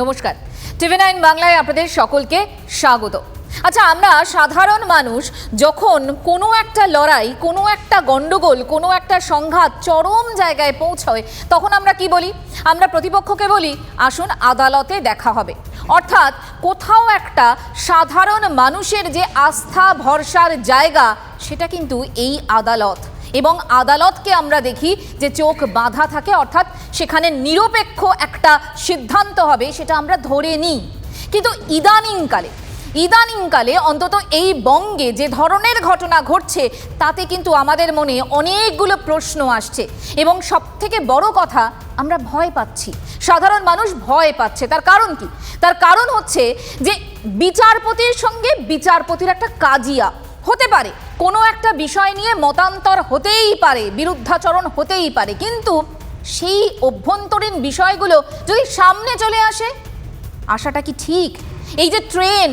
নমস্কার। TV nine বাংলায় আপনাদের সকলকে স্বাগত। আচ্ছা আমরা সাধারণ মানুষ, যখন কোনো একটা লড়াই, কোনো একটা গন্ডগোল কোনো একটা সংঘাত চরম জায়গায় পৌঁছয়, তখন আমরা কি বলি? আমরা প্রতিপক্ষকে বলি, আসুন আদালতে দেখা হবে। অর্থাৎ কোথাও একটা সাধারণ মানুষের যে আস্থা, ভরসার জায়গা, সেটা কিন্তু এই আদালত। এবং আদালতকে আমরা দেখি যে চোখ বাঁধা থাকে, অর্থাৎ সেখানে নিরপেক্ষ একটা সিদ্ধান্ত হবে, সেটা আমরা ধরে নিই। কিন্তু ইদানিংকালে ইদানিংকালে অন্তত এই বঙ্গে যে ধরনের ঘটনা ঘটছে, তাতে কিন্তু আমাদের মনে অনেকগুলো প্রশ্ন আসছে। এবং সব থেকে বড় কথা, আমরা ভয় পাচ্ছি। সাধারণ মানুষ ভয় পাচ্ছে। তার কারণ কি? তার কারণ হচ্ছে যে বিচারপতির সঙ্গে বিচারপতির একটা কাজিয়া। হতে পারে। কোনো একটা বিষয় নিয়ে মতান্তর হতেই পারে, বিরুদ্ধাচরণ হতেই পারে, কিন্তু সেই অভ্যন্তরীণ বিষয়গুলো যদি সামনে চলে আসে, আশাটা কি ঠিক? এই যে ট্রেন,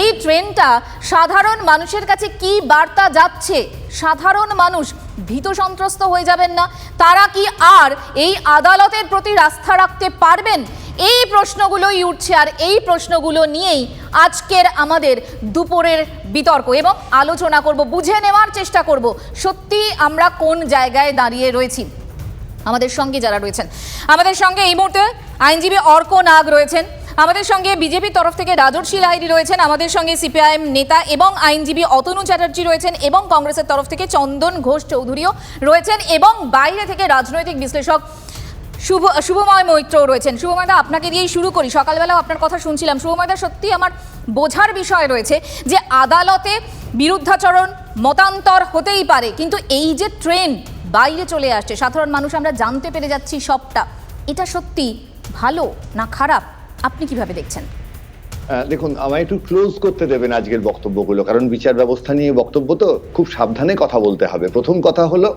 এই ট্রেনটা সাধারণ মানুষের কাছে কি বার্তা যাচ্ছে? সাধারণ মানুষ ভীত সন্ত্রস্ত হয়ে যাবেন না? তারা কি আর এই আদালতের প্রতি আস্থা রাখতে পারবেন? এই প্রশ্নগুলোই উঠছে আর এই প্রশ্নগুলো নিয়েই আজকের আমাদের দুপুরের বিতর্ক এবং আলোচনা করব, বুঝে নেওয়ার চেষ্টা করব, সত্যি আমরা কোন জায়গায় দাঁড়িয়ে রয়েছি? আমাদের সঙ্গে যারা রয়েছেন। আমাদের সঙ্গে এই মুহূর্তে আইনজীবী অর্ক নাগ রয়েছেন। আমাদের সঙ্গে বিজেপির তরফ থেকে রাজর্ষী লাহিড়ী রয়েছেন, আমাদের সঙ্গে সিপিআইএম নেতা এবং আইনজীবী অতনু চ্যাটার্জি রয়েছেন এবং কংগ্রেসের তরফ থেকে চন্দন ঘোষ চৌধুরীও রয়েছেন এবং বাইরে থেকে রাজনৈতিক বিশ্লেষক শুভ, শুভময় মৈত্র রয়েছেন। শুভময়দা, আপনাকে দিয়েই শুরু করি। সকালবেলাও আপনার কথা শুনছিলাম। শুভময়দা, সত্যি আমার বোঝার বিষয় রয়েছে যে আদালতে বিরুদ্ধাচরণ মতান্তর হতেই পারে, কিন্তু এই যে ট্রেন বাইরে চলে আসছে, সাধারণ মানুষ আমরা জানতে পেরে যাচ্ছি সবটা, এটা সত্যি ভালো না খারাপ? আপনি কীভাবে দেখছেন? দেখুন, আমায় একটু ক্লোজ করতে দেবেন আজকের বক্তব্যগুলো, কারণ বিচার ব্যবস্থা নিয়ে বক্তব্য তো খুব সাবধানে কথা বলতে হবে। প্রথম কথা হলো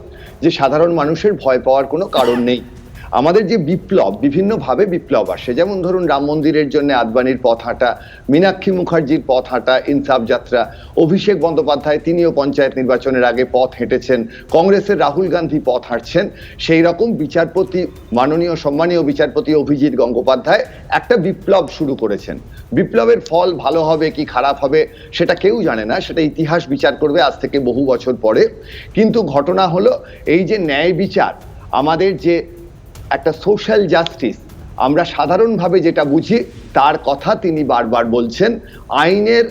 যে, সাধারণ মানুষের ভয় পাওয়ার কোনো কারণ নেই। আমাদের যে বিপ্লব, বিভিন্নভাবে বিপ্লব আসে। যেমন ধরুন রাম মন্দিরের জন্য আদবানির পথ হাঁটা, মীনাক্ষী মুখার্জির পথ হাঁটা, ইনসাফ যাত্রা, অভিষেক বন্দ্যোপাধ্যায় তিনিও পঞ্চায়েত নির্বাচনের আগে পথ হেঁটেছেন, কংগ্রেসের রাহুল গান্ধী পথ হাঁটছেন, সেই রকম বিচারপতি, মাননীয়, সম্মানীয় বিচারপতি অভিজিৎ গঙ্গোপাধ্যায় একটা বিপ্লব শুরু করেছেন। বিপ্লবের ফল ভালো হবে কি খারাপ হবে সেটা কেউ জানে না, সেটা ইতিহাস বিচার করবে আজ থেকে বহু বছর পরে। কিন্তু ঘটনা হলো, এই যে ন্যায় বিচার, আমাদের যে একটা সোশ্যাল জাস্টিস আমরা সাধারণভাবে যেটা বুঝি, তার কথা তিনি বারবার বলছেন, আইনের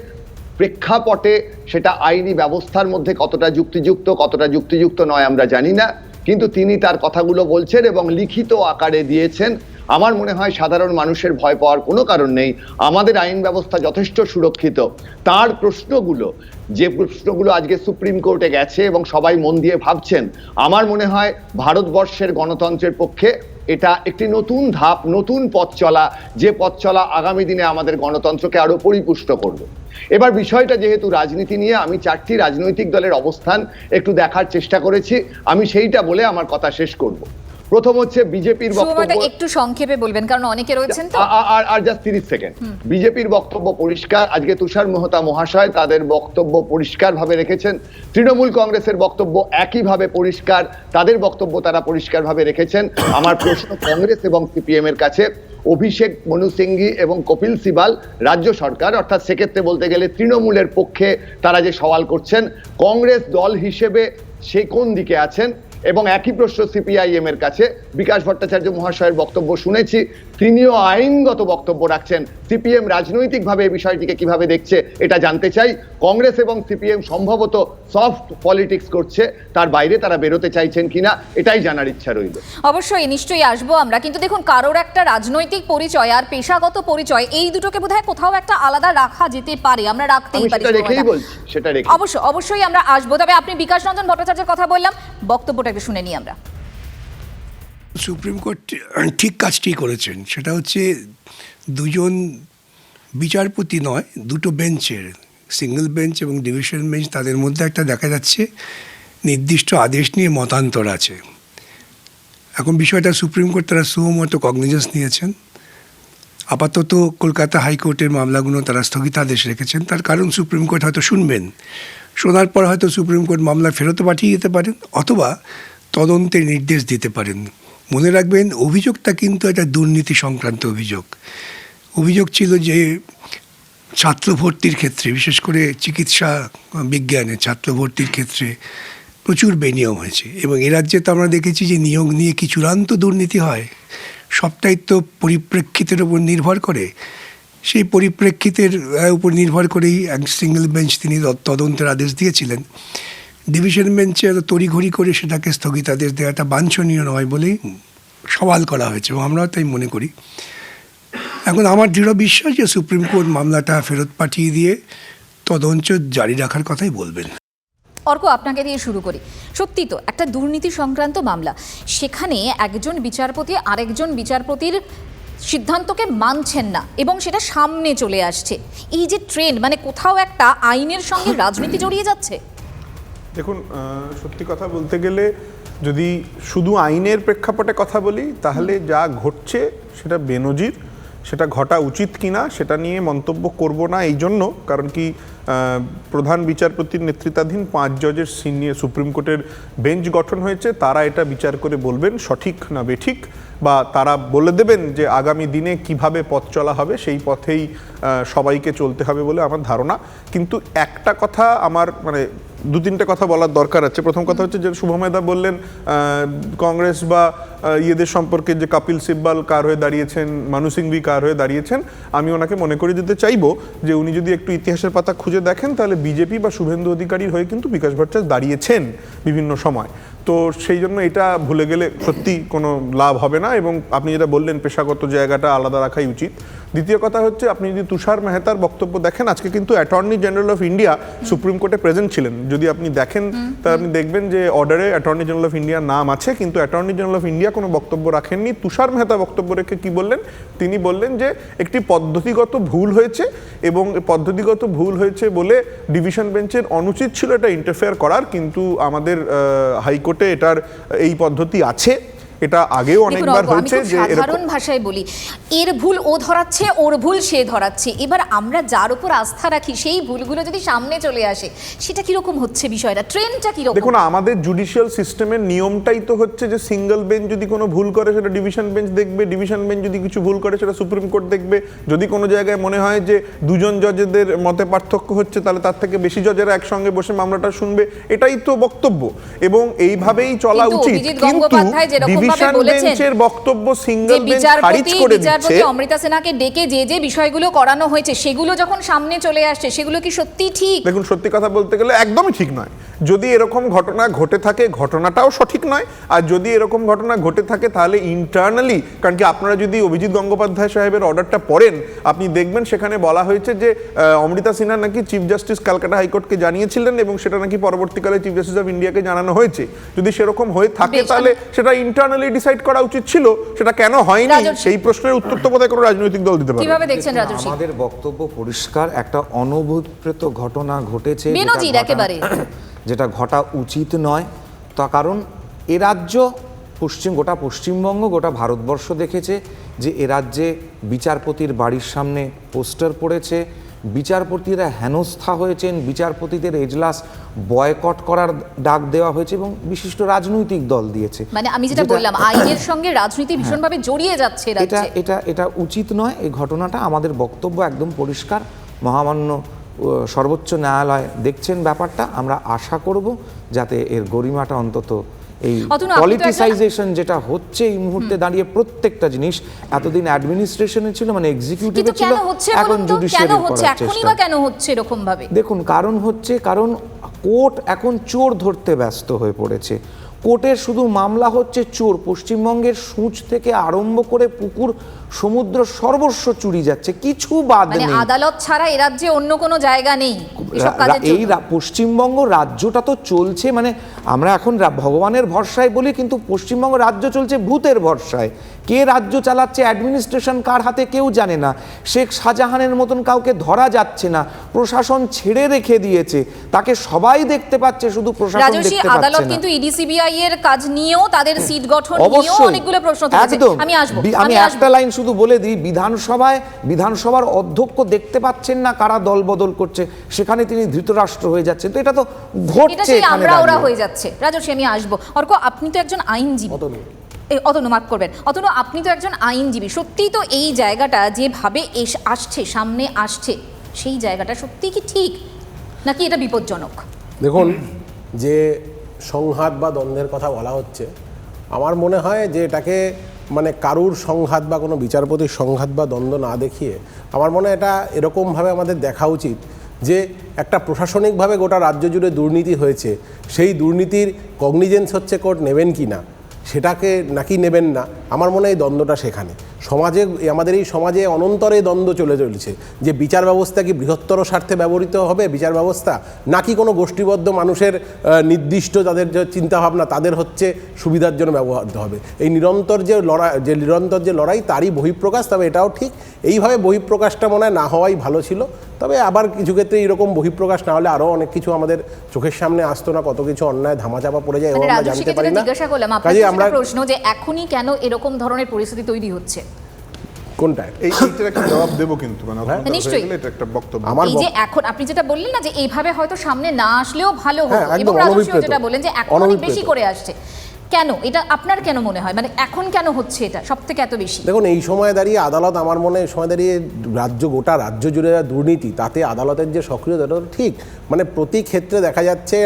প্রেক্ষাপটে সেটা আইনি ব্যবস্থার মধ্যে কতটা যুক্তিযুক্ত কতটা যুক্তিযুক্ত নয় আমরা জানি না, কিন্তু তিনি তার কথাগুলো বলছেন এবং লিখিত আকারে দিয়েছেন। আমার মনে হয় সাধারণ মানুষের ভয় পাওয়ার কোনো কারণ নেই। আমাদের আইন ব্যবস্থা যথেষ্ট সুরক্ষিত। তার প্রশ্নগুলো যে প্রশ্নগুলো আজকে সুপ্রিম কোর্টে গেছে এবং সবাই মন দিয়ে ভাবছেন, আমার মনে হয় ভারতবর্ষের গণতন্ত্রের পক্ষে এটা একটি নতুন ধাপ, নতুন পথ চলা, যে পথ চলা আগামী দিনে আমাদের গণতন্ত্রকে আরও পরিপুষ্ট করবে। এবার বিষয়টা যেহেতু রাজনীতি নিয়ে, আমি চারটি রাজনৈতিক দলের অবস্থান একটু দেখার চেষ্টা করেছি, আমি সেইটা বলে আমার কথা শেষ করব। প্রথম হচ্ছে বিজেপির বক্তব্য একটু সংক্ষেপে বলবেন কারণ অনেকে রয়েছেন তো। আর আর জাস্ট তিরিশ সেকেন্ড বিজেপির বক্তব্য পরিষ্কার আজকে তুষার মেহতা মহাশয় তাদের বক্তব্য পরিষ্কার ভাবে রেখেছেন। তৃণমূল কংগ্রেসের বক্তব্য একইভাবে পরিষ্কার তাদের বক্তব্য তারা পরিষ্কার ভাবে রেখেছেন। আমার প্রশ্ন কংগ্রেস এবং সিপিএম এর কাছে অভিষেক মনু সিংঘি এবং কপিল সিবাল রাজ্য সরকার অর্থাৎ সেক্ষেত্রে বলতে গেলে তৃণমূলের পক্ষে তারা যে সওয়াল করছেন কংগ্রেস দল হিসেবে সে কোন দিকে আছেন? এবং একই প্রশ্ন সিপিআইএম এর কাছে। বিকাশ ভট্টাচার্য মহাশয়ের বক্তব্য শুনেছি। তিনিও আইনগত বক্তব্য রাখছেন। সিপিএম রাজনৈতিকভাবে এই বিষয়টিকে কীভাবে দেখছে এটা জানতে চাই। কংগ্রেস এবং সিপিএম সম্ভবত সফট পলিটিক্স করছে। তার বাইরে তারা বেরোতে চাইছেন কিনা এটাই জানার ইচ্ছা রইল। অবশ্যই নিশ্চয়ই আসব আমরা। কিন্তু দেখুন কারোর একটা রাজনৈতিক পরিচয় আর পেশাগত পরিচয় এই দুটোকে বোধহয় কোথাও একটা আলাদা রাখা যেতে পারে। আমরা রাখতেই পারি সেটা রেখেই। বলছি সেটা রেখে অবশ্যই অবশ্যই আমরা আসব। তবে আপনি বিকাশ রঞ্জন ভট্টাচার্যের কথা বললাম। বক্তব্যটা একটু শুনে নিই আমরা। সুপ্রিম কোর্ট ঠিক কাজটি করেছেন। সেটা হচ্ছে দুজন বিচারপতি নয়, দুটো বেঞ্চের, সিঙ্গেল বেঞ্চ এবং ডিভিশন বেঞ্চ, তাদের মধ্যে একটা দেখা যাচ্ছে নির্দিষ্ট আদেশ নিয়ে মতান্তর আছে। এখন বিষয়টা সুপ্রিম কোর্ট তারা সুমত কগনিজেন্স নিয়েছেন। আপাতত কলকাতা হাইকোর্টের মামলাগুলো তারা স্থগিতাদেশ রেখেছেন। তার কারণ সুপ্রিম কোর্ট হয়তো শুনবেন। শোনার পর হয়তো সুপ্রিম কোর্ট মামলা ফেরত পাঠিয়ে দিতে পারেন অথবা তদন্তের নির্দেশ দিতে পারেন। মনে রাখবেন, অভিযোগটা কিন্তু একটা দুর্নীতি সংক্রান্ত অভিযোগ। অভিযোগ ছিল যে ছাত্র ভর্তির ক্ষেত্রে, বিশেষ করে চিকিৎসা বিজ্ঞানে ছাত্র ভর্তির ক্ষেত্রে প্রচুর বেনিয়ম হয়েছে এবং এ রাজ্যে তো আমরা দেখেছি যে নিয়োগ নিয়ে কি চূড়ান্ত দুর্নীতি হয়। সবটাই তো পরিপ্রেক্ষিতের উপর নির্ভর করে। সেই পরিপ্রেক্ষিতের উপর নির্ভর করেই এক সিঙ্গেল বেঞ্চ তিনি তদ- তদন্তের আদেশ দিয়েছিলেন। ডিভিশন বেঞ্চে তড়িঘড়ি করে সেটাকে স্থগিতাদেশ দেওয়াটা বাঞ্ছনীয় নয় বলেই সওয়াল করা হয়েছে এবং আমরাও তাই মনে করি। এখন আমার দৃঢ় বিশ্বাস যে সুপ্রিম কোর্ট মামলাটা ফেরত পাঠিয়ে দিয়ে তদন্ত জারি রাখার কথাই বলবেন। অর্ক, আপনাকে দিয়ে শুরু করি। সত্যি তো, একটা দুর্নীতি সংক্রান্ত মামলা। সেখানে একজন বিচারপতি আরেকজন বিচারপতির সিদ্ধান্তকে মানছেন না এবং সেটা সামনে চলে আসছে। এই যে ট্রেন্ড মানে কোথাও একটা আইনের সঙ্গে রাজনীতি জড়িয়ে যাচ্ছে? দেখুন সত্যি কথা বলতে গেলে যদি শুধু আইনের প্রেক্ষাপটে কথা বলি তাহলে যা ঘটছে সেটা বেনজির সেটা ঘটা উচিত কিনা সেটা নিয়ে মন্তব্য করব না এই জন্য কারণ কি প্রধান বিচারপতির নেতৃত্বাধীন পাঁচ জজের সিনিয়র সুপ্রিম কোর্টের বেঞ্চ গঠন হয়েছে তারা এটা বিচার করে বলবেন সঠিক না বেঠিক। বা তারা বলে দেবেন যে আগামী দিনে কীভাবে পথ চলা হবে, সেই পথেই সবাইকে চলতে হবে বলে আমার ধারণা। কিন্তু একটা কথা আমার মানে দু তিনটে কথা বলার দরকার আছে। প্রথম কথা হচ্ছে যে শুভমেদা বললেন কংগ্রেস বা ইয়েদের সম্পর্কে যে কপিল সিব্বাল কার হয়ে দাঁড়িয়েছেন, মানু সিংভি কার হয়ে দাঁড়িয়েছেন, আমি ওনাকে মনে করে দিতে চাইব যে উনি যদি একটু ইতিহাসের পাতা খুঁজে দেখেন, তাহলে বিজেপি বা শুভেন্দু অধিকারীর হয়ে কিন্তু বিকাশ ভট্টাচার্য দাঁড়িয়েছেন বিভিন্ন সময়। তো সেই জন্য এটা ভুলে গেলে সত্যি কোনো লাভ হবে না এবং আপনি যেটা বললেন পেশাগত জায়গাটা আলাদা রাখাই উচিত। দ্বিতীয় কথা হচ্ছে আপনি যদি তুষার মেহতার বক্তব্য দেখেন আজকে কিন্তু attorney general of India supreme কোর্টে প্রেজেন্ট ছিলেন। যদি আপনি দেখেন তা আপনি দেখবেন যে অর্ডারে অ্যাটর্নি জেনারেল অফ ইন্ডিয়ার নাম আছে কিন্তু অ্যাটর্নি জেনারেল অফ ইন্ডিয়া কোনো বক্তব্য রাখেননি। তুষার মেহতা বক্তব্য রেখে কি বললেন? তিনি বললেন যে একটি পদ্ধতিগত ভুল হয়েছে এবং পদ্ধতিগত ভুল হয়েছে বলে ডিভিশন বেঞ্চের অনুচিত ছিল এটা ইন্টারফেয়ার করার কিন্তু আমাদের হাইকোর্টে এটার এই পদ্ধতি আছে। এটা আগেও অনেকবার হয়েছে যে সাধারণ ভাষায় বলি এর ভুল ও ধরাচ্ছে ওর ভুল সে ধরাচ্ছে। এবার আমরা যার উপর আস্থা রাখি সেই ভুলগুলো যদি সামনে চলে আসে সেটা কীরকম হচ্ছে বিষয়টা? ট্রেনটা কীরকম? দেখুন আমাদের জুডিশিয়াল সিস্টেমের নিয়মটাই তো হচ্ছে যে সিঙ্গেল বেঞ্চ যদি কোনো ভুল করে সেটা ডিভিশন বেঞ্চ দেখবে ডিভিশন বেঞ্চ যদি কিছু ভুল করে সেটা সুপ্রিম কোর্ট দেখবে। যদি কোনো জায়গায় মনে হয় যে দুজন জজেদের মতে পার্থক্য হচ্ছে তাহলে তার থেকে বেশি জজেরা একসঙ্গে বসে মামলাটা শুনবে। এটাই তো বক্তব্য। এবং এইভাবেই চলা উচিত। কিন্তু গঙ্গোপাধ্যায় যেরকম ভাবে ডিভিশন বলেছেন, বেঞ্চের বক্তব্য সিঙ্গেল বেঞ্চ খারিজ করে দিচ্ছে। অমৃতা সেনাকে ডেকে যে যে বিষয়গুলো করানো হয়েছে সেগুলো যখন সামনে চলে আসছে সেগুলো কি সত্যি ঠিক? দেখুন সত্যি কথা বলতে গেলে একদমই ঠিক নয়। যদি এরকম ঘটনা ঘটে থাকে ঘটনাটাও সঠিক নয়। আর যদি এরকম ঘটনা ঘটে থাকে তাহলে ইন্টারনালি কারণ কি আপনারা যদি অভিজিৎ গঙ্গোপাধ্যায় সাহেবের অর্ডারটা পড়েন আপনি দেখবেন সেখানে বলা হয়েছে যে অমৃতা সিনহা নাকি চিফ জাস্টিস ক্যালকাটা হাইকোর্টকে জানিয়েছিলেন এবং সেটা নাকি পরবর্তীকালে চিফ জাস্টিস অফ ইন্ডিয়াকে জানানো হয়েছে। যদি সেরকম হয়ে থাকে তাহলে সেটা ইন্টারনালি ডিসাইড করা উচিত ছিল সেটা কেন হয়নি? সেই প্রশ্নের উত্তর তো বোধহয় কোনো রাজনৈতিক দল দিতে পারে কীভাবে দেখছেন রাজস্বী আমাদের বক্তব্য পরিষ্কার একটা অনভিপ্রেত ঘটনা ঘটেছে একেবারে। যেটা ঘটা উচিত নয়। তা কারণ এ রাজ্য পশ্চিম গোটা পশ্চিমবঙ্গ গোটা ভারতবর্ষ দেখেছে যে এ রাজ্যে বিচারপতির বাড়ির সামনে পোস্টার পড়েছে বিচারপতিরা হেনস্থা হয়েছেন বিচারপতিদের এজলাস বয়কট করার ডাক দেওয়া হয়েছে এবং বিশিষ্ট রাজনৈতিক দল দিয়েছে। মানে আমি যেটা বললাম আইনের সঙ্গে রাজনীতি ভীষণভাবে জড়িয়ে যাচ্ছে এটা এটা এটা উচিত নয় এই ঘটনাটা আমাদের বক্তব্য একদম পরিষ্কার। মহামান্য সর্বোচ্চ ন্যায়ালয় দেখছেন ব্যাপারটা আমরা আশা করব যাতে এর গরিমাটা অন্তত এই পলিটিসাইজেশন যেটা হচ্ছে এই মুহূর্তে দাঁড়িয়ে প্রত্যেকটা জিনিস এতদিন অ্যাডমিনিস্ট্রেশনে ছিল মানে এক্সিকিউটিভে ছিল এখন জুডিশিয়ারি জুডিশিয়ারি হচ্ছে করার এখনই চেষ্টা। বা কেন হচ্ছে এরকম ভাবে দেখুন কারণ হচ্ছে কারণ কোর্ট এখন চোর ধরতে ব্যস্ত হয়ে পড়েছে। কোর্টের শুধু মামলা হচ্ছে চোর। পশ্চিমবঙ্গের সূচ থেকে আরম্ভ করে পুকুর সমুদ্র সর্বস্ব চুরি যাচ্ছে কিছু বাদ মানে নেই। আদালত ছাড়া এ রাজ্যে অন্য কোনো জায়গা নেই এই পশ্চিমবঙ্গ রাজ্যটা তো চলছে মানে আমরা এখন ভগবানের ভরসায় বলি কিন্তু পশ্চিমবঙ্গ রাজ্য চলছে ভূতের ভরসায়। কে রাজ্য চালাচ্ছে অ্যাডমিনিস্ট্রেশন কার হাতে কেউ জানে না। শেখ শাহজাহানের মতন কাউকে ধরা যাচ্ছে না প্রশাসন ছেড়ে রেখে দিয়েছে তাকে সবাই দেখতে পাচ্ছে শুধু প্রশাসন দেখতে আদালত পাচ্ছে না। কিন্তু ইডিসিবিআই এর কাজ নিয়েও তাদের সিট গঠন নিয়েও অনেকগুলো প্রশ্ন তুলেছে। আমি আসব আমি আমি একটা লাইন শুধু বলে দিই বিধানসভায় বিধানসভার অধ্যক্ষ দেখতে পাচ্ছেন না কারা দল বদল করছে সেখানে তিনি ধৃতরাষ্ট্র হয়ে যাচ্ছেন। তো এটা তো ঘটছে আমরা ওরা হয়ে যাচ্ছে। রাজস্বী আমি আসব। অর্ক আপনি তো একজন আইনজীবী। এই অতনু মাফ করবেন। অতনু আপনি তো একজন আইনজীবী। সত্যিই তো এই জায়গাটা যেভাবে এস আসছে সামনে আসছে সেই জায়গাটা সত্যিই কি ঠিক? নাকি এটা বিপজ্জনক? দেখুন যে সংঘাত বা দ্বন্দ্বের কথা বলা হচ্ছে আমার মনে হয় যে এটাকে মানে কারুর সংঘাত বা কোনো বিচারপতির সংঘাত বা দ্বন্দ্ব না দেখিয়ে আমার মনে হয় এটা এরকমভাবে আমাদের দেখা উচিত যে একটা প্রশাসনিকভাবে গোটা রাজ্য জুড়ে দুর্নীতি হয়েছে, সেই দুর্নীতির কগনিজেন্স হচ্ছে কোর্ট নেবেন কি না, সেটাকে নাকি নেবেন না, আমার মনে হয় দ্বন্দ্বটা সেখানে। সমাজে আমাদের এই সমাজে অনন্তরে দ্বন্দ্ব চলে চলেছে। যে বিচার ব্যবস্থা কি বৃহত্তর স্বার্থে ব্যবহৃত হবে বিচার ব্যবস্থা? নাকি কোনো গোষ্ঠীবদ্ধ মানুষের নির্দিষ্ট যাদের যে চিন্তাভাবনা তাদের হচ্ছে সুবিধার জন্য ব্যবহৃত হবে? এই নিরন্তর যে লড়াই যে নিরন্তর যে লড়াই তারই বহিঃপ্রকাশ তবে এটাও ঠিক। এইভাবে বহিঃপ্রকাশটা মনে হয় না হওয়াই ভালো ছিল। তবে আবার কিছু ক্ষেত্রে এরকম বহিঃপ্রকাশ না হলে আরও অনেক কিছু আমাদের চোখের সামনে আসতো না কত কিছু অন্যায় ধামাচাপা পড়ে যায় এবং মানে আমরা জানতে পারি না। কাজে আমরা প্রশ্ন যে এখনই কেন এরকম ধরনের পরিস্থিতি তৈরি হচ্ছে? কোনটায় এই এইটার একটা জবাব দেবো কিন্তু মানে নিশ্চয়ই। এটা একটা বক্তব্য। আমার এই যে এখন আপনি যেটা বললেন না যে এইভাবে হয়তো সামনে না আসলেও ভালো হতো হ্যাঁ, এবং রাজস্বীও যেটা বললেন যে এখন অনেক বেশি করে আসছে। কেন? এটা আপনার কেন মনে হয়? মানে এখন কেন হচ্ছে এটা? সব থেকে এত বেশি। দেখুন এই সময় দাঁড়িয়ে আদালত আমার মনে হয় এই সময় দাঁড়িয়ে রাজ্য গোটা রাজ্য জুড়ে যা দুর্নীতি তাতে আদালতের যে সক্রিয়তা ঠিক। মানে প্রতি ক্ষেত্রে দেখা যাচ্ছে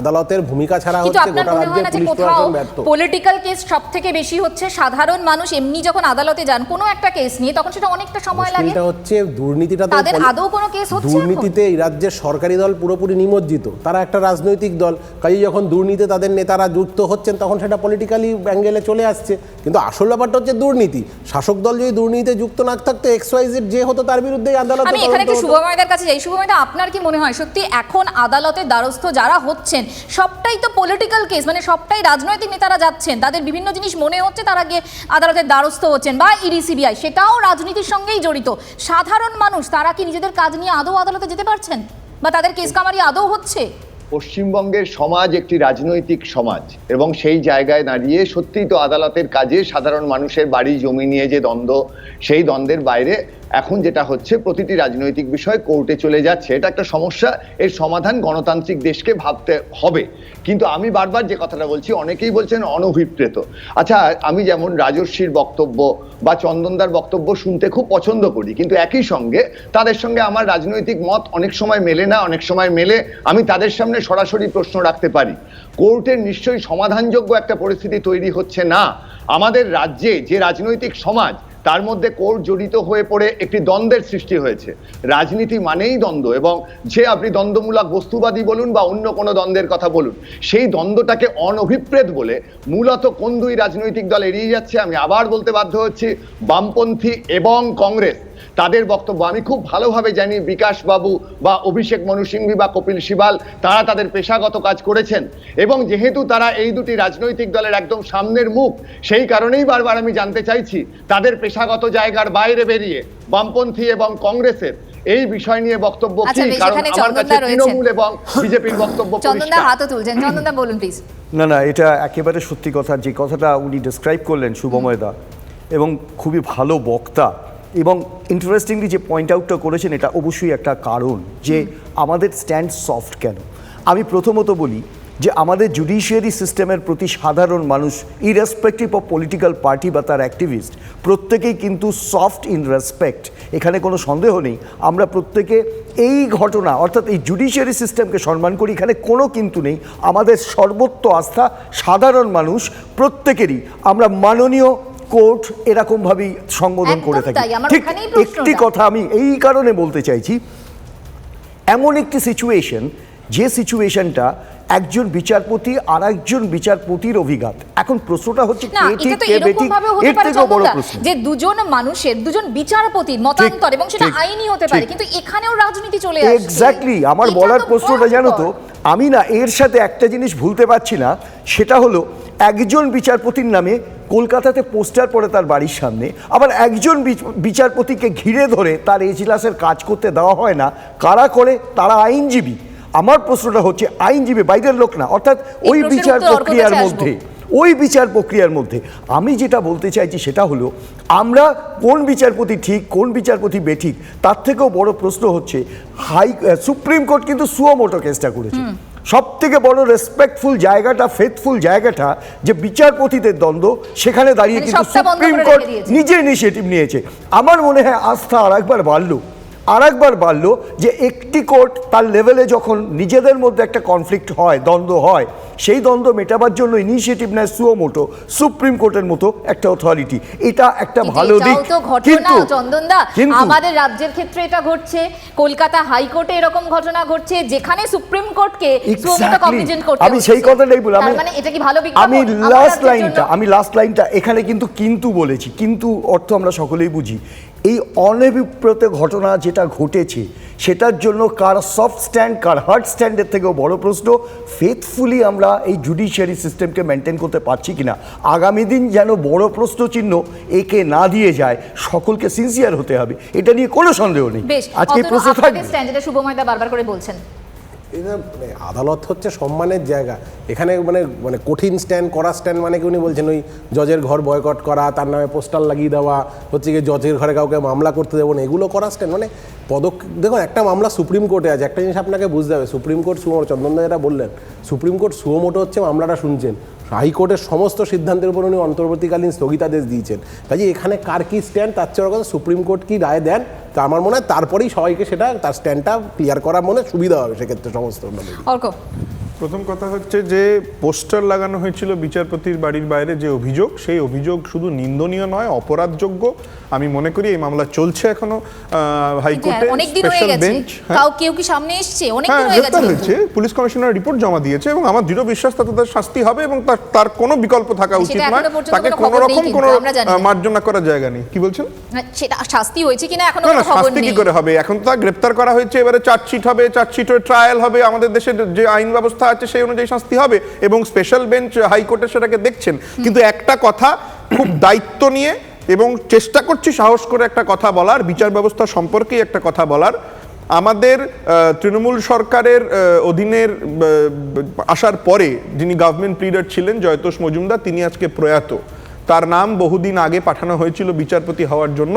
আদালতের ভূমিকা ছাড়া হচ্ছে গোটা মনে হয় রাজ্যের না যে পুলিশ প্রশাসন ব্যর্থ? পলিটিক্যাল কেস সব থেকে বেশি হচ্ছে? সাধারণ মানুষ এমনি যখন আদালতে যান কোনো একটা কেস নিয়ে তখন সেটা অনেকটা সময় লাগে। এটা হচ্ছে দুর্নীতিটা তাদের আদৌ কোনো কেস হচ্ছে দুর্নীতিতে এই রাজ্যের সরকারি দল পুরোপুরি নিমজ্জিত। তারা একটা রাজনৈতিক দল। কাজে যখন দুর্নীতি তাদের নেতারা যুক্ত হচ্ছেন তখন সেটা পলিটিক্যালি অ্যাঙ্গেলে চলে আসছে। কিন্তু আসল ব্যাপারটা হচ্ছে দুর্নীতি। শাসক দল যদি দুর্নীতিতে যুক্ত না থাকতো এক্স ওয়াই জেড যে হতো তার বিরুদ্ধেই আদালত আমি এখানে একটু শুভময়দার কাছে যাই। শুভময়দা আপনার কি মনে হয়? সত্যি এখন আদালতের দ্বারস্থ যারা হচ্ছেন সবটাই তো পলিটিক্যাল কেস মানে সবটাই রাজনৈতিক নেতারা যাচ্ছেন তাদের বিভিন্ন জিনিস মনে হচ্ছে তারা গিয়ে আদালতের দ্বারস্থ হচ্ছেন বা ইডি সিবিআই সেটাও রাজনীতির সঙ্গেই জড়িত। সাধারণ মানুষ তারা কি নিজেদের কাজ নিয়ে আদৌ আদালতে যেতে পারছেন? বা তাদের কেস কামারি আদৌ হচ্ছে? পশ্চিমবঙ্গের সমাজ একটি রাজনৈতিক সমাজ এবং সেই জায়গায় দাঁড়িয়ে সত্যিই তো আদালতের কাজে সাধারণ মানুষের বাড়ি জমি নিয়ে যে দ্বন্দ্ব, সেই দ্বন্দ্বের বাইরে এখন যেটা হচ্ছে, প্রতিটি রাজনৈতিক বিষয় কোর্টে চলে যাচ্ছে। এটা একটা সমস্যা, এর সমাধান গণতান্ত্রিক দেশকে ভাবতে হবে। কিন্তু আমি বারবার যে কথাটা বলছি, অনেকেই বলছেন অনভিপ্রেত। আচ্ছা আমি যেমন রাজস্বীর বক্তব্য বা চন্দনদার বক্তব্য শুনতে খুব পছন্দ করি, কিন্তু একই সঙ্গে তাদের সঙ্গে আমার রাজনৈতিক মত অনেক সময় মেলে না, অনেক সময় মেলে আমি তাদের সামনে সরাসরি প্রশ্ন রাখতে পারি। কোর্টের নিশ্চয়ই সমাধানযোগ্য একটা পরিস্থিতি তৈরি হচ্ছে না। আমাদের রাজ্যে যে রাজনৈতিক সমাজ তার মধ্যে কোর্ট জড়িত হয়ে পড়ে একটি দ্বন্দ্বের সৃষ্টি হয়েছে। রাজনীতি মানেই দ্বন্দ্ব এবং যে আপনি দ্বন্দ্বমূলক বস্তুবাদী বলুন বা অন্য কোনো দ্বন্দ্বের কথা বলুন, সেই দ্বন্দ্বটাকে অনভিপ্রেত বলে মূলত কোন দুই রাজনৈতিক দল এড়িয়ে যাচ্ছে আমি আবার বলতে বাধ্য হচ্ছি, বামপন্থী এবং কংগ্রেস। তাদের বক্তব্য। আমি খুব ভালোভাবে জানি বিকাশ বাবু বা অভিষেক মনু সিংভি বা কপিল সিবাল তারা তাদের পেশাগত কাজ করেছেন। এবং যেহেতু তারা এই দুটি রাজনৈতিক দলের একদম সামনের মুখ সেই কারণেই বারবার আমি জানতে চাইছি তাদের পেশাগত জায়গার বাইরে বেরিয়ে বামপন্থী এবং কংগ্রেসের এই বিষয় নিয়ে বক্তব্য কি? আচ্ছা, কারণ আমার কাছে তৃণমূল এবং বিজেপির বক্তব্য চন্দনদা তুলছেন। চন্দনদা বলুন প্লিজ না না এটা একেবারে সত্যি কথা। যে কথাটা উনি ডিসক্রাইব করলেন শুভময়দা এবং খুবই ভালো বক্তা এবং ইন্টারেস্টিংলি যে পয়েন্ট আউটটা করেছেন এটা অবশ্যই একটা কারণ যে আমাদের স্ট্যান্ড সফট কেন? আমি প্রথমত বলি যে আমাদের জুডিশিয়ারি সিস্টেমের প্রতি সাধারণ মানুষ ইরেসপেক্টিভ অফ পলিটিক্যাল পার্টি বা তার অ্যাক্টিভিস্ট প্রত্যেকেই কিন্তু সফট ইন রেসপেক্ট এখানে কোনো সন্দেহ নেই। আমরা প্রত্যেকে এই ঘটনা অর্থাৎ এই জুডিশিয়ারি সিস্টেমকে সম্মান করি এখানে কোনো কিন্তু নেই। আমাদের সর্বত্র আস্থা সাধারণ মানুষ প্রত্যেকেরই। আমরা মাননীয় কোর্ট এরকমভাবেই সম্বোধন করে থাকি। ঠিক একটি কথা আমি এই কারণে বলতে চাইছি এমন একটি সিচুয়েশন যে সিচুয়েশনটা একজন বিচারপতি আর একজন বিচারপতির অভিঘাত। এখন প্রশ্নটা হচ্ছে কে কে বেঠিক এর থেকেও বড় প্রশ্ন। যে দুজন মানুষের দুজন বিচারপতির মতান্তর এবং সেটা আইনি হতে পারে কিন্তু এখানেও রাজনীতি চলে আসছে। এক্স্যাক্টলি আমার বলার প্রশ্নটা জানো তো আমি না এর সাথে একটা জিনিস ভুলতে পারছি না সেটা হলো একজন বিচারপতির নামে কলকাতাতে পোস্টার পড়ে তার বাড়ির সামনে। আবার একজন বিচ- বিচারপতিকে ঘিরে ধরে তার এজলাসের কাজ করতে দেওয়া হয় না। কারা করে? তারা আইনজীবী। আমার প্রশ্নটা হচ্ছে আইনজীবী বাইরের লোক না অর্থাৎ ওই বিচার প্রক্রিয়ার মধ্যে ওই বিচার প্রক্রিয়ার মধ্যে আমি যেটা বলতে চাইছি সেটা হলো আমরা কোন বিচারপতি ঠিক কোন বিচারপতি বেঠিক তার থেকেও বড় প্রশ্ন হচ্ছে হাই সুপ্রিম কোর্ট কিন্তু সুয়োমোটো কেসটা করেছে। সব থেকে বড় রেসপেক্টফুল জায়গাটা ফেথফুল জায়গাটা যে বিচারপতিদের দ্বন্দ্ব সেখানে দাঁড়িয়ে মানে কিন্তু সুপ্রিম কোর্ট নিজে ইনিশিয়েটিভ নিয়েছে। আমার মনে হয় আস্থা আর একবার বাড়লো। আর একবার বাড়লো যে একটি কোর্ট তার লেভেলে যখন নিজেদের মধ্যে একটা কনফ্লিক্ট হয় দ্বন্দ্ব হয় সেই দ্বন্দ্ব মেটাবার জন্য ইনিশিয়েটিভ নেয় সুমোটো সুপ্রিম কোর্টের মতো একটা অথরিটি এটা একটা ভালো দিক। কিন্তু চন্দনদা আমাদের রাজ্যের ক্ষেত্রে এটা ঘটছে কলকাতা হাইকোর্টে এরকম ঘটনা ঘটছে যেখানে সুপ্রিম কোর্টকে করতে আমি সেই। কথাটাই বলি আমি মানে এটা কি ভালো আমি লাস্ট লাইনটা আমি লাস্ট লাইনটা এখানে কিন্তু কিন্তু বলেছি। কিন্তু অর্থ আমরা সকলেই বুঝি। এই অনভিপ্রত ঘটনা যেটা ঘটেছে সেটার জন্য কার সফট স্ট্যান্ড কার হার্ড স্ট্যান্ডের থেকেও বড় প্রশ্ন ফেথফুলি আমরা এই জুডিশিয়ারি সিস্টেমকে মেনটেন করতে পারছি কি না আগামী দিন যেন বড় প্রশ্ন চিহ্ন একে না দিয়ে যায় সকলকে সিনসিয়ার হতে হবে। এটা নিয়ে কোনো সন্দেহ নেই। আজকে প্রশ্ন থাকবে। স্ট্যান্ড যেটা শুভময়দা বারবার করে বলছেন। মানে আদালত হচ্ছে সম্মানের জায়গা। এখানে মানে মানে কঠিন স্ট্যান্ড করা স্ট্যান্ড মানে কি উনি বলছেন? ওই জজের ঘর বয়কট করা, তার নামে পোস্টার লাগিয়ে দেওয়া, হচ্ছে কি জজের ঘরে কাউকে মামলা করতে দেবো না, এগুলো করা স্ট্যান্ড মানে পদক্ষেপ দেখুন, একটা মামলা সুপ্রিম কোর্টে আছে, একটা জিনিস আপনাকে বুঝতে হবে, সুপ্রিম কোর্ট সুমো চন্দনদা যেটা বললেন, সুপ্রিম কোর্ট সুমোটো হচ্ছে মামলাটা শুনছেন। হাইকোর্টের সমস্ত সিদ্ধান্তের উপর উনি অন্তর্বর্তীকালীন স্থগিতাদেশ দিয়েছেন। তাই এখানে কার কী স্ট্যান্ড তার চেয়ে কথা সুপ্রিম কোর্ট কি রায় দেন, তা আমার মনে হয় তারপরেই সবাইকে সেটা, তার স্ট্যান্ডটা ক্লিয়ার করার মনে সুবিধা হবে সেক্ষেত্রে সমস্ত প্রথম কথা হচ্ছে যে পোস্টার লাগানো হয়েছিল বিচারপতির বাড়ির বাইরে যে অভিযোগ সেই অভিযোগ শুধু নিন্দনীয় নয় অপরাধযোগ্য। আমি মনে করি এই মামলা চলছে এখনও হাইকোর্টে হয়ে স্পেশাল বেঞ্চ কাউ কেউ কি সামনে এসছে? অনেক হ্যাঁ দিন হয়ে গেছে। হয়েছে পুলিশ কমিশনার রিপোর্ট জমা দিয়েছে এবং আমার দৃঢ় বিশ্বাস তাতে তার শাস্তি হবে এবং তার তার কোনো বিকল্প থাকা উচিত নয়। তাকে কোনো রকম কোনো। মার্জনা করার জায়গা নেই। কি বলছেন? সেটা শাস্তি হয়েছে কিনা এখনও কোনো খবর শাস্তি কি করে হবে? এখন তো তার গ্রেপ্তার করা হয়েছে এবারে চার্জশিট হবে চার্জশিটের ট্রায়াল হবে আমাদের দেশের যে আইন ব্যবস্থা আছে সেই অনুযায়ী শাস্তি হবে এবং স্পেশাল বেঞ্চ হাইকোর্টে সেটাকে দেখছেন। কিন্তু একটা কথা খুব দায়িত্ব নিয়ে এবং চেষ্টা করছি সাহস করে একটা কথা বলার, বিচার ব্যবস্থা সম্পর্কেই একটা কথা বলার। আমাদের তৃণমূল সরকারের অধীনের আসার পরে যিনি গভর্নমেন্ট লিডার ছিলেন জয়তোষ মজুমদার, তিনি আজকে প্রয়াত। তার নাম বহুদিন আগে পাঠানো হয়েছিল বিচারপতি হওয়ার জন্য।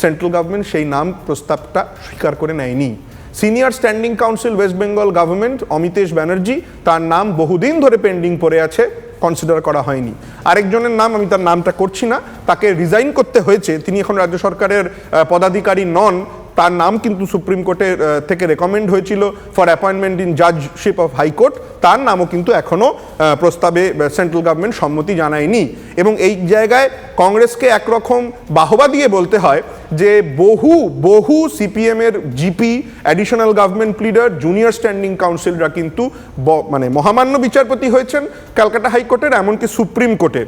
সেন্ট্রাল গভর্নমেন্ট সেই নাম প্রস্তাবটা স্বীকার করে নেয়নি। Senior standing counsel West Bengal government Amitesh Banerjee, তার নাম বহুদিন ধরে পেন্ডিং পড়ে আছে কনসিডার করা হয়নি। আরেকজনের নাম, আমি তার নামটা করছি না, তাকে রিজাইন করতে হয়েছে। তিনি এখন রাজ্য সরকারের পদাধিকারী নন। তার নাম কিন্তু সুপ্রিম কোর্টের থেকে রেকমেন্ড হয়েছিল for appointment in judgeship of high court তার নামও কিন্তু এখনও প্রস্তাবে সেন্ট্রাল গভর্নমেন্ট সম্মতি জানায়নি। এবং এই জায়গায় কংগ্রেসকে একরকম বাহবা দিয়ে বলতে হয় যে বহু বহু সিপিএমের GP additional government leader junior standing কাউন্সিলরা কিন্তু মানে মহামান্য বিচারপতি হয়েছেন ক্যালকাটা হাইকোর্টের, এমনকি সুপ্রিম কোর্টের।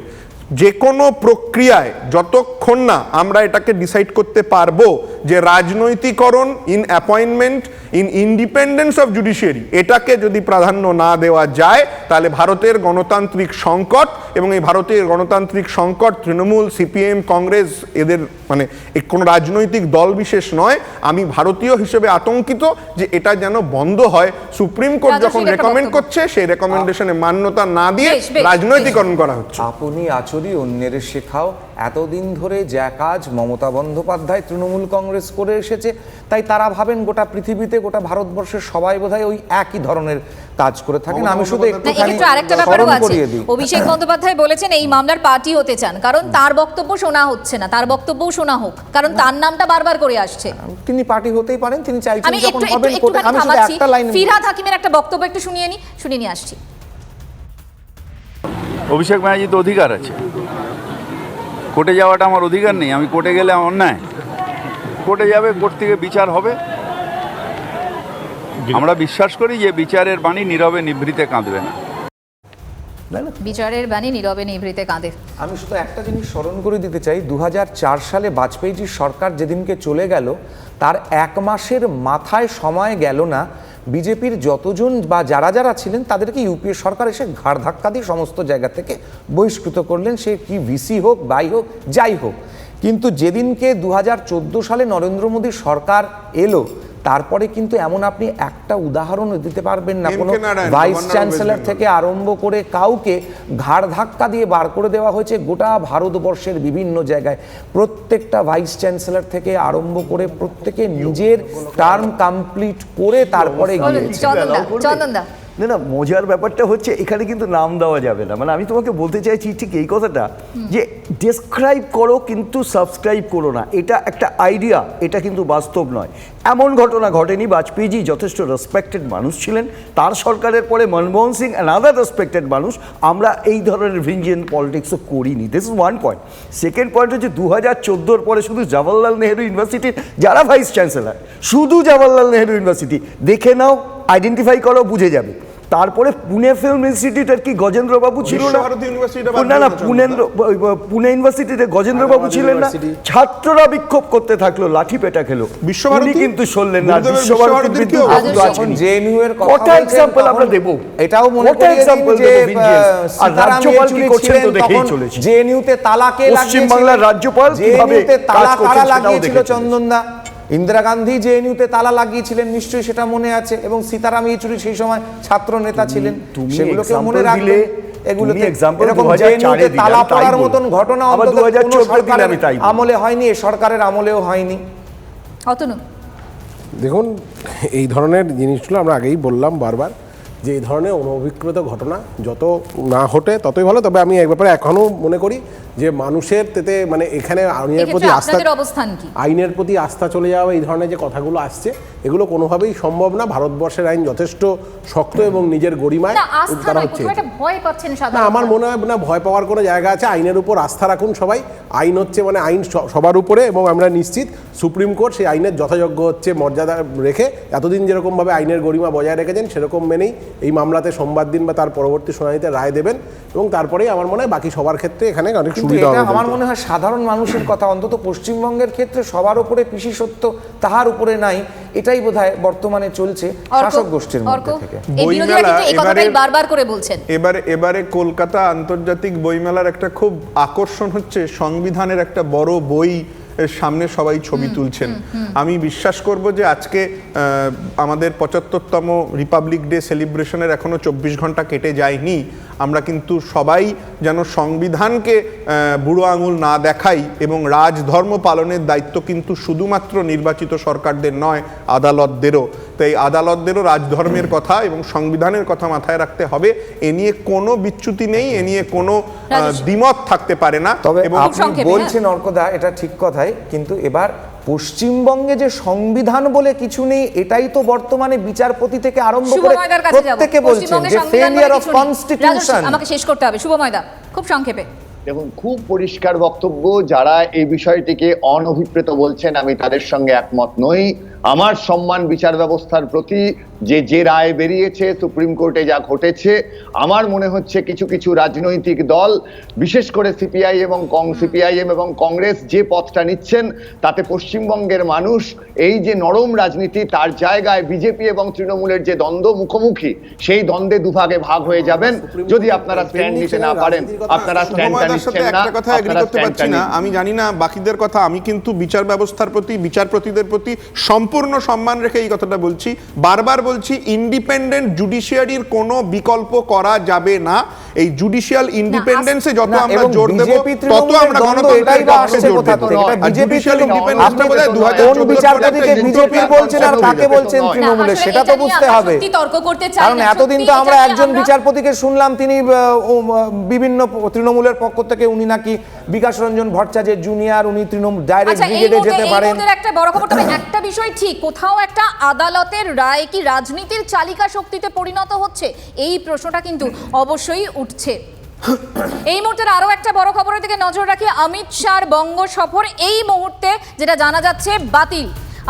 যে কোনো প্রক্রিয়ায় যতক্ষণ না আমরা এটাকে ডিসাইড করতে পারব যে রাজনৈতিকরণ in appointment in independence of judiciary এটাকে যদি প্রাধান্য না দেওয়া যায়, তাহলে ভারতের গণতান্ত্রিক সংকট এবং এই ভারতের গণতান্ত্রিক সংকট তৃণমূল সিপিএম কংগ্রেস এদের মানে কোনো রাজনৈতিক দল বিশেষ নয় আমি ভারতীয় হিসেবে আতঙ্কিত যে এটা যেন বন্ধ হয়। সুপ্রিম কোর্ট যখন রেকমেন্ড করছে সেই রেকমেন্ডেশনে মান্যতা না দিয়ে রাজনৈতিকরণ করা হচ্ছে। আপনি আচরি অন্যের শেখাও এতদিন ধরে যা কাজ মমতা বন্দ্যোপাধ্যায় তৃণমূল কংগ্রেস করে এসেছে তাই তারা ভাবেন গোটা পৃথিবীতে গোটা ভারতবর্ষের সবাই বোধহয় ওই একই ধরনের কাজ করে থাকেন। আমি শুধু একটুখানি স্মরণ করিয়ে দিই। অভিষেক বন্দ্যোপাধ্যায় বলেছেন এই মামলার পার্টি হতে চান। কারণ তার বক্তব্য শোনা হচ্ছে না। তার বক্তব্য শোনা হোক। কারণ তার নামটা বারবার করে আসছে। তিনি পার্টি হতেই পারেন তিনি চাইছেন আমি যখন হবেন আমি শুধু একটা লাইন ফিরহাদ হাকিমের একটা বক্তব্য একটু শুনিয়ে নি শুনিয়ে নিয়ে আসছি। অভিষেক ব্যানার্জি তো অধিকার আছে। কোর্টে যাওয়াটা আমার অধিকার নেই আমি কোর্টে গেলে আমার অন্যায়। কোর্টে যাবে কোর্ট থেকে বিচার হবে। আমরা বিশ্বাস করি যে বিচারের বাণী নীরবে নিভৃতে কাঁদবে না। বিচারের বাণী নীরবে নিভৃতে কাঁদে। আমি শুধু একটা জিনিস স্মরণ করে দিতে চাই দু হাজার চার সালে বাজপেয়ীজির সরকার যেদিনকে চলে গেল তার এক মাসের মাথায় সময় গেল না বিজেপির যতজন বা যারা যারা ছিলেন, তাদেরকে ইউপিএ সরকার এসে ঘাড় ধাক্কা দিয়ে সমস্ত জায়গা থেকে বহিষ্কৃত করলেন। সে কি ভিসি হোক, বাই হোক, যাই হোক। কিন্তু যেদিনকে দু হাজার চোদ্দ সালে নরেন্দ্র মোদী সরকার এলো তারপরে কিন্তু এমন আপনি একটা উদাহরণও দিতে পারবেন না। কোনো ভাইস চ্যান্সেলর থেকে আরম্ভ করে কাউকে ঘাড় ধাক্কা দিয়ে বার করে দেওয়া হয়েছে গোটা ভারতবর্ষের বিভিন্ন জায়গায়। প্রত্যেকটা ভাইস চ্যান্সেলর থেকে আরম্ভ করে প্রত্যেকে নিজের টার্ম কমপ্লিট করে তারপরে গিয়েছে। চন্দন দা চন্দন দা। না না মজার ব্যাপারটা হচ্ছে এখানে কিন্তু নাম দেওয়া যাবে না। মানে আমি তোমাকে বলতে চাইছি ঠিক এই কথাটা যে ডেসক্রাইব করো কিন্তু সাবস্ক্রাইব করো না। এটা একটা আইডিয়া এটা কিন্তু বাস্তব নয়। এমন ঘটনা ঘটেনি, বাজপেয়ীজি যথেষ্ট রেসপেক্টেড মানুষ ছিলেন, তার সরকারের পরে মনমোহন সিং অ্যানাদার রেসপেক্টেড মানুষ, আমরা এই ধরনের ভিঞ্জিয়ান পলিটিক্সও করিনি। This is one point second point হচ্ছে দু হাজার চোদ্দোর পরে শুধু জওয়াহরলাল নেহরু ইউনিভার্সিটির যারা ভাইস চ্যান্সেলার শুধু জওয়াহরলাল নেহরু ইউনিভার্সিটি দেখে নাও আইডেন্টিফাই করো, বুঝে যাবে। তারপরে পুনে ফিল্ম ইনস্টিটিউটের কি গজেন্দ্র বাবু ছিল না? বিশ্বভারতী না না পুনেন্দ্র পুনে ইউনিভার্সিটিতে গজেন্দ্র বাবু আহমেদাবাদ ছিলেন না। ছাত্ররা বিক্ষোভ করতে থাকল লাঠি পেটা খেলো। বিশ্বভারতী? কিন্তু সরলেন না গুরুদেবের বিশ্বভারতীর বিশ্বভারতীর বিদ্যুৎ কেউ? বন্ধ রাজস্ব আছে। যখন জেএনইউ এর কথা এক্সাম্পল আমরা দেবো? এটাও মনে দিন এক্সাম্পল যে আর রাজ্যপাল কি করছেন তো দেখেই চলেছি। জেএনইউতে তালা কে পশ্চিমবাংলার লাগিয়েছিলেন? রাজ্যপাল কীভাবে জেএনইউতে তালা কারা লাগিয়েছিল। চন্দনদা। ইন্দিরা গান্ধী যে জেএনইউতে তালা লাগিয়েছিলেন নিশ্চয়ই সেটা মনে আছে এবং সীতারাম ইয়েচুরি সেই সময় ছাত্র নেতা ছিলেন। সেগুলোকে মনে রাখলে এরকম জেএনইউতে তালা তাই পড়ার মতন ঘটনা অন্তত কোনো সরকারের আমি তাই বলব। আমলে হয়নি এ সরকারের আমলেও হয়নি। অতনু। দেখুন এই ধরনের জিনিসগুলো আমরা আগেই বললাম বারবার যে এই ধরনের অনভিকৃত ঘটনা যত না ঘটে ততই ভালো। তবে আমি এক ব্যাপারে এখনও মনে করি যে মানুষের তেতে মানে এখানে আইনের প্রতি আস্থা অবস্থান কি? আইনের প্রতি আস্থা চলে যাওয়া এই ধরনের যে কথাগুলো আসছে এগুলো কোনোভাবেই সম্ভব না। ভারতবর্ষের আইন যথেষ্ট শক্ত এবং নিজের গরিমায় তারা হচ্ছে না আমার মনে হয় না ভয় পাওয়ার কোনো জায়গা আছে। আইনের উপর আস্থা রাখুন সবাই। আইন হচ্ছে মানে আইন সবার উপরে এবং আমরা নিশ্চিত সুপ্রিম কোর্ট সেই আইনের যথাযোগ্য হচ্ছে মর্যাদা রেখে এতদিন যেরকমভাবে আইনের গরিমা বজায় রেখেছেন সেরকম মেনেই এই মামলাতে সোমবার দিন বা তার পরবর্তী শুনানিতে রায় দেবেন এবং তারপরেই আমার মনে হয় বাকি সবার ক্ষেত্রে এখানে অনেক সুবিধা হবে আমার মনে হয় সাধারণ মানুষের কথা অন্তত পশ্চিমবঙ্গের ক্ষেত্রে সবার উপরে পিসি সত্য তাহার উপরে নাই এটাই বোধহয় বর্তমানে চলছে শাসক গোষ্ঠীর মধ্যে থেকে। বারবার করে বলছেন। এবারে এবারে কলকাতা আন্তর্জাতিক বইমেলার একটা খুব আকর্ষণ হচ্ছে সংবিধানের একটা বড় বই সামনে সবাই ছবি তুলছেন। আমি বিশ্বাস করব যে আজকে আহ, আমাদের পঁচাত্তরতম রিপাবলিক ডে সেলিব্রেশনের এখনও চব্বিশ ঘণ্টা কেটে যায়নি। আমরা কিন্তু সবাই যেন সংবিধানকে বুড়ো আঙুল না দেখাই এবং রাজধর্ম পালনের দায়িত্ব কিন্তু শুধুমাত্র নির্বাচিত সরকারদের নয় আদালতদেরও তো এই আদালতদেরও রাজধর্মের কথা এবং সংবিধানের কথা মাথায় রাখতে হবে এ নিয়ে কোনো বিচ্যুতি নেই এ নিয়ে কোনো দ্বিমত থাকতে পারে না তবে এবং আপনি হ্যাঁ। বলছেন অর্কদা এটা ঠিক কথাই কিন্তু এবার পশ্চিমবঙ্গে যে সংবিধান বলে কিছু নেই এটাই তো বর্তমানে বিচারপতি থেকে আরম্ভ করে প্রত্যেকে বলছেন যে ফেলিয়ার অফ কনস্টিটিউশন আমাকে শেষ করতে হবে। শুভময়দা খুব সংক্ষেপে। দেখুন খুব পরিষ্কার বক্তব্য যারা এই বিষয়টিকে অনভিপ্রেত বলছেন আমি তাদের সঙ্গে একমত নই। আমার সম্মান বিচার ব্যবস্থার প্রতি যে যে রায় বেরিয়েছে সুপ্রিম কোর্টে যা ঘটেছে আমার মনে হচ্ছে কিছু কিছু রাজনৈতিক দল বিশেষ করে সিপিআই এবং কং সিপিআইএম এবং কংগ্রেস যে পথটা নিচ্ছেন তাতে পশ্চিমবঙ্গের মানুষ এই যে নরম রাজনীতি তার জায়গায় বিজেপি এবং তৃণমূলের যে দ্বন্দ্ব মুখোমুখি সেই দ্বন্দ্বে দুভাগে ভাগ হয়ে যাবেন। যদি আপনারা স্ট্যান্ড নিতে না পারেন আপনারা স্ট্যান্ডটা শুভময়দার সাথে একটা কথা এগ্রি করতে পারছি না। আমি জানি না বাকিদের কথা আমি কিন্তু বিচার ব্যবস্থার প্রতি বিচারপতিদের প্রতি সম্পূর্ণ সম্মান রেখে এই কথাটা বলছি। বারবার বলছি ইন্ডিপেন্ডেন্ট জুডিশিয়ারির কোনো বিকল্প করা যাবে না। এই জুডিশিয়াল ইন্ডিপেন্ডেন্সে যত আমরা জোর দেব তত আমরা গণতন্ত্রের পক্ষে জোর দেব। আর জুডিশিয়াল তৃণমূল- ইন্ডিপেন্ডেন্সটা আপনি বোধহয় দু হাজার বিচারপতিকে বিজেপি বলছেন আর কাকে বলছেন আসলে সেটা তো বুঝতে হবে। সত্যি তর্ক করতে চাই কারণ এতদিন তো আমরা একজন বিচারপতিকে শুনলাম তিনি বিভিন্ন তৃণমূলের পক্ষ থেকে উনি নাকি বিকাশ রঞ্জন ভট্টাচার্যের জুনিয়র উনি তৃণমূল ডাইরেক্ট আচ্ছা ব্রিগেডে যেতে পারেন। একটা বড় খবর তবে একটা বিষয় ঠিক কোথাও একটা আদালতের রায় কি রাজনীতির চালিকা শক্তিতে পরিণত হচ্ছে? এই প্রশ্নটা কিন্তু অবশ্যই উঠছে। এই মুহূর্তের আরও একটা বড় খবরের দিকে নজর রাখি অমিত শাহর বঙ্গ সফর। এই মুহূর্তে যেটা জানা যাচ্ছে বাতিল।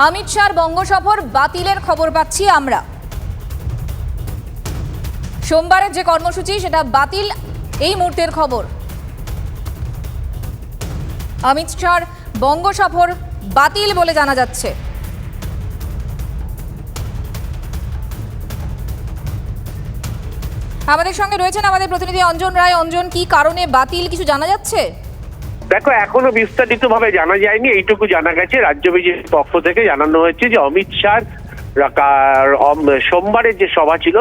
অমিত শাহর বঙ্গ সফর বাতিলের খবর পাচ্ছি আমরা। সোমবারের যে কর্মসূচি সেটা বাতিল। এই মুহূর্তের খবর। অমিত শাহর বঙ্গ সফর বাতিল বলে জানা যাচ্ছে। আমাদের সঙ্গে রয়েছেন আমাদের প্রতিনিধি অঞ্জন রায়। অঞ্জন, কি কারণে বাতিল? কিছু জানা যাচ্ছে? দেখো, এখনও বিস্তারিত ভাবে জানা যায়নি, এইটুকু জানা গেছে। রাজ্য বিজেপির পক্ষ থেকে জানানো হয়েছে যে অমিত শাহ সোমবারের যে সভা ছিল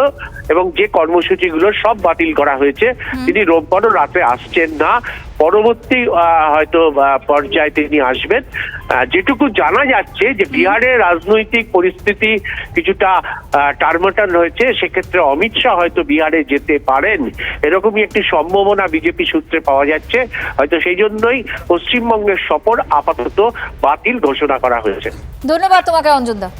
এবং যে কর্মসূচিগুলো সব বাতিল করা হয়েছে তিনি রোববারও রাতে আসছেন না। পরবর্তী হয়তো পর্যায়ে তিনি আসবেন। যেটুকু জানা যাচ্ছে যে বিহারের রাজনৈতিক পরিস্থিতি কিছুটা টার্মাটান হয়েছে সেক্ষেত্রে অমিত শাহ হয়তো বিহারে যেতে পারেন। এরকমই একটি সম্ভাবনা বিজেপি সূত্রে পাওয়া যাচ্ছে। হয়তো সেই জন্যই পশ্চিমবঙ্গের সফর আপাতত বাতিল ঘোষণা করা হয়েছে। ধন্যবাদ তোমাকে অঞ্জনদা।